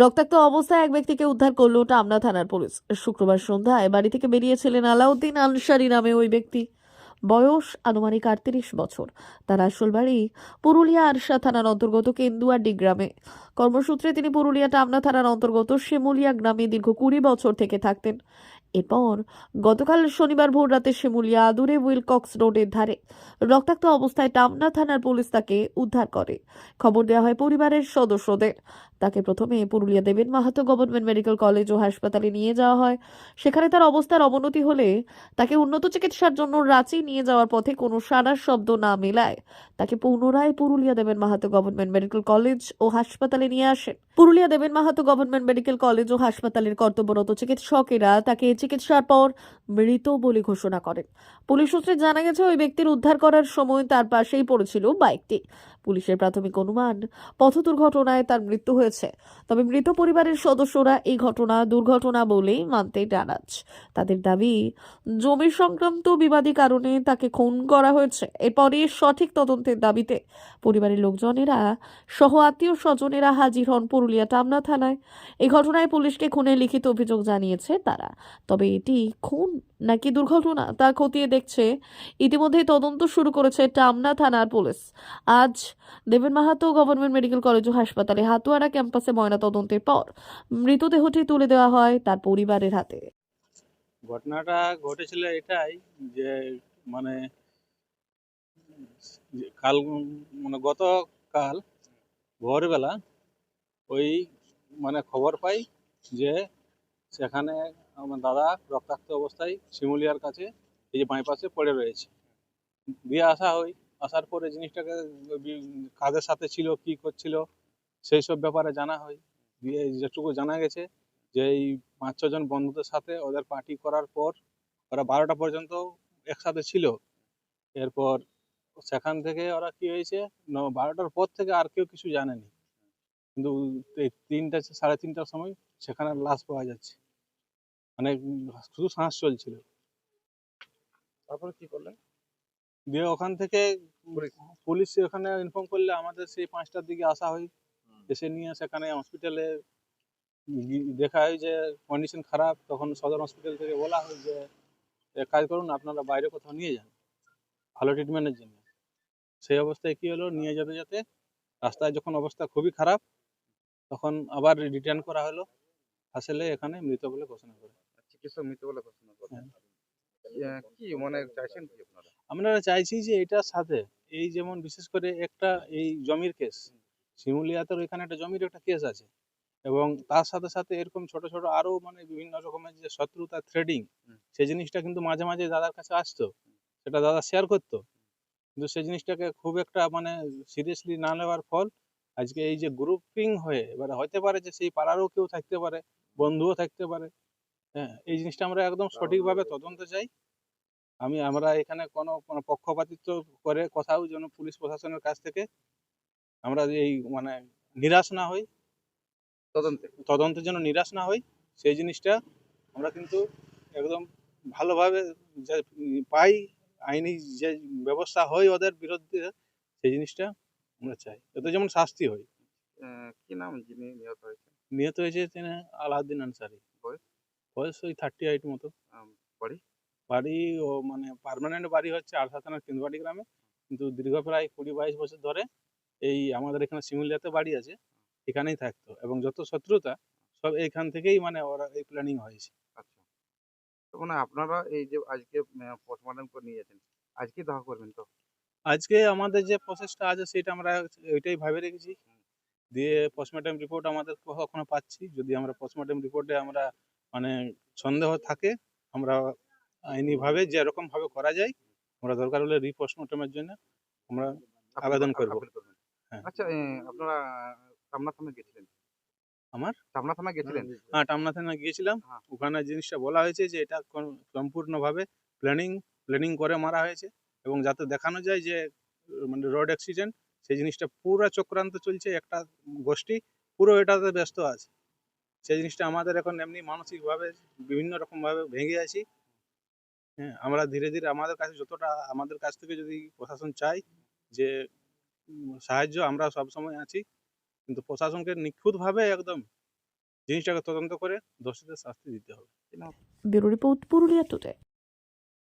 রক্তাক্ত অবস্থায় এক ব্যক্তিকে উদ্ধার করল টামনা থানার পুলিশ। শুক্রবার সন্ধ্যায় বাড়ি থেকে বেরিয়েছিলেন আলাউদ্দিন আনসারি নামে ওই ব্যক্তি। বয়স আনুমানিক আটত্রিশ বছর। তার আসল বাড়ি পুরুলিয়া আরশা থানার অন্তর্গত কেন্দুয়াডি গ্রামে। কর্মসূত্রে তিনি পুরুলিয়া টামনা থানার অন্তর্গত শিমুলিয়া গ্রামে দীর্ঘ কুড়ি বছর থেকে থাকতেন। এরপর গতকাল শনিবার ভোর রাতে শিমুলিয়া আদুরে উইলকক্স রোডের ধারে রক্তাক্ত অবস্থায় টামনা থানার পুলিশ তাকে উদ্ধার করে। খবর দেওয়া হয় পরিবারের সদস্যদের। তাকে প্রথমে Purulia Deben Mahato government medical college ও হাসপাতালে নিয়ে যাওয়া হয়। সেখানে তার অবস্থার অবনতি হলে তাকে উন্নত চিকিৎসার জন্য রাঁচি নিয়ে যাওয়ার পথে কোনো সারা শব্দ না মেলায় তাকে পুনরায় Purulia Deben Mahato government medical college ও হাসপাতালে নিয়ে আসেন। Purulia Deben Mahato government medical college ও হাসপাতালের কর্তব্যরত চিকিৎসকেরা তাকে চিকিৎসার পর মৃত বলে ঘোষণা করেন। পুলিশ সূত্রে জানা গেছে, ওই ব্যক্তির উদ্ধার করার সময় তার পাশেই পড়েছিল বাইকটি। পুলিশের প্রাথমিক অনুমান পথ দুর্ঘটনায় তার মৃত্যু হয়েছে। তবে মৃত পরিবারের সদস্যরা এই ঘটনা, দুর্ঘটনা বলেই মানতে নারাজ। তাদের দাবি, জমি সংক্রান্ত বিবাদী কারণে তাকে খুন করা হয়েছে। এরপরে সঠিক তদন্তের দাবিতে পরিবারের লোকজনেরা সহ আত্মীয় স্বজনেরা হাজির হন পুরুলিয়া টামনা থানায়। এই ঘটনায় পুলিশকে খুনের লিখিত অভিযোগ জানিয়েছে তারা। তবে এটি খুন নাকি দুর্ঘটনা তা খতিয়ে দেখছে ইতিমধ্যেই তদন্ত শুরু করেছে টামনা থানার পুলিশ। আজ Deben Mahato government medical college ও হাসপাতালে হাতুয়ারা ক্যাম্পাসে ময়না তদন্তের পর মৃতদেহটি তুলে দেওয়া হয় তার পরিবারের হাতে। ঘটনাটা ঘটেছিল এটাই যে মানে কাল মানে গতকাল ভোরবেলা ওই মানে খবর পাই যে সেখানে আমার দাদা রক্তাক্ত অবস্থায় শিমুলিয়ার কাছে এই যে বাইপাসে পড়ে রয়েছে। দিয়ে আসা হয় আসার পরে জিনিসটাকে কাদের সাথে ছিল, কি করছিল, সেই সব ব্যাপারে জানা হয়। দিয়ে যেটুকু জানা গেছে যে এই পাঁচ ছজন বন্ধুদের সাথে ওদের পার্টি করার পর ওরা বারোটা পর্যন্ত একসাথে ছিল। এরপর সেখান থেকে ওরা কি হয়েছে বারোটার পর থেকে আর কেউ কিছু জানেনি। কিন্তু তিনটা, সাড়ে তিনটার সময় সেখানে লাশ পাওয়া যাচ্ছে। মানে শুধু শ্বাস চলছিল। তারপরে কি করলেন? দিয়ে ওখান থেকে পুলিশ? ওখানে ইনফর্ম করলে আমাদের সেই পাঁচটার দিকে আসা হয়। এসে নিয়ে সেখানে হসপিটালে দেখা হয় যে কন্ডিশন খারাপ তখন সদর হসপিটাল থেকে বলা হয় যে এক কাজ করুন আপনারা বাইরে কোথাও নিয়ে যান। ভালো ট্রিটমেন্টের জন্য। সেই অবস্থায় কি হলো? নিয়ে যেতে যেতে রাস্তায় যখন অবস্থা খুবই খারাপ তখন আবার রিটার্ন করা হলো। আসলে এখানে মৃত বলে ঘোষণা করে। চিকিৎসক মৃত বলে ঘোষণা করলেন হ্যাঁ। কি মানে চাইছেন কি আপনারা? আমরা চাইছি যে এটার সাথে এই যেমন বিশেষ করে একটা এই জমির কেস শিমুলিয়াতের ওইখানে একটা জমির একটা কেস আছে এবং তার সাথে সাথে এরকম ছোট ছোট আরও মানে বিভিন্ন রকমের যে শত্রুতা থ্রেডিং সেই জিনিসটা কিন্তু মাঝে মাঝে দাদার কাছে আসতো। সেটা দাদা শেয়ার করতো। কিন্তু সেই জিনিসটাকে খুব একটা মানে সিরিয়াসলি না নেওয়ার ফল আজকে এই যে গ্রুপিং হয়ে এবারে হতে পারে যে সেই পাড়ারও কেউ থাকতে পারে বন্ধুও থাকতে পারে হ্যাঁ এই জিনিসটা আমরা একদম সঠিকভাবে তদন্ত চাই। আমি আমরা এখানে কোনো কোনো পক্ষপাতিত্ব করে কোথাও যেন পুলিশ প্রশাসনের কাছ থেকে আমরা এই মানে নিরাশ না হই। তদন্তে? তদন্তের জন্য নিরাশ না হই। সেই জিনিসটা আমরা কিন্তু একদম ভালোভাবে যে পাই আইনি যে ব্যবস্থা হয় ওদের বিরুদ্ধে সেই জিনিসটা আমরা চাই। এতে যেমন শাস্তি হয়। কি নাম যিনি নিহত হয়েছে নিহত হয়েছে তিনি আলাউদ্দিন আনসারি। বয়স? বয়স ওই থার্টি এইট মতো বাড়ি ও মানে পার্মানেন্ট বাড়ি হচ্ছে আরসা থানার গ্রামে। কিন্তু দীর্ঘ প্রায় কুড়ি বাইশ বছর ধরে এই আমাদের এখানে শিমুলিয়াতে বাড়ি আছে এখানেই থাকতো। এবং যত শত্রুতা সব এইখান থেকেই মানে ওরা এই প্ল্যানিং হয়েছে। আচ্ছা। মানে আপনারা এই যে আজকে পোস্টমর্টম করে নিয়ে যাচ্ছেন আজকে দেখা করবেন তো? আজকে আমাদের যে প্রসেসটা আছে সেটা আমরা ওইটাই ভাবে রেখেছি। দিয়ে পোস্টমর্টম রিপোর্ট আমাদের কখনো পাচ্ছি। যদি আমরা পোস্টমর্টম রিপোর্টে আমরা মানে সন্দেহ থাকে আমরা আইনিভাবে যেরকম ভাবে করা যায় আমরা দরকার হলে রিপোস্টমর্টমের জন্য আমরা আবেদন করব। হ্যাঁ। আচ্ছা আপনারা টামনা থানা গেছিলেন আমার? টামনা থানা গেছিলেন হ্যাঁ টামনা থানা গিয়েছিলাম হ্যাঁ। ওখানে জিনিসটা বলা হয়েছে যে এটা সম্পূর্ণভাবে প্ল্যানিং প্ল্যানিং করে মারা হয়েছে এবং যাতে দেখানো যায় যে মানে রোড অ্যাক্সিডেন্ট সেই জিনিসটা পুরো চক্রান্ত চলছে একটা গোষ্ঠী পুরো এটাতে ব্যস্ত আছে সেই জিনিসটা আমাদের এখন এমনি মানসিকভাবে বিভিন্ন রকমভাবে ভেঙে আছি হ্যাঁ আমরা ধীরে ধীরে আমাদের কাছে যতটা, আমাদের কাছ থেকে যদি প্রশাসন চাই যে সাহায্য, আমরা সব সময় আছি। কিন্তু প্রশাসনকে নিখুঁতভাবে একদম জিনিসটাকে তদন্ত করে দোষীদের শাস্তি দিতে হবে। Bureau report Purulia today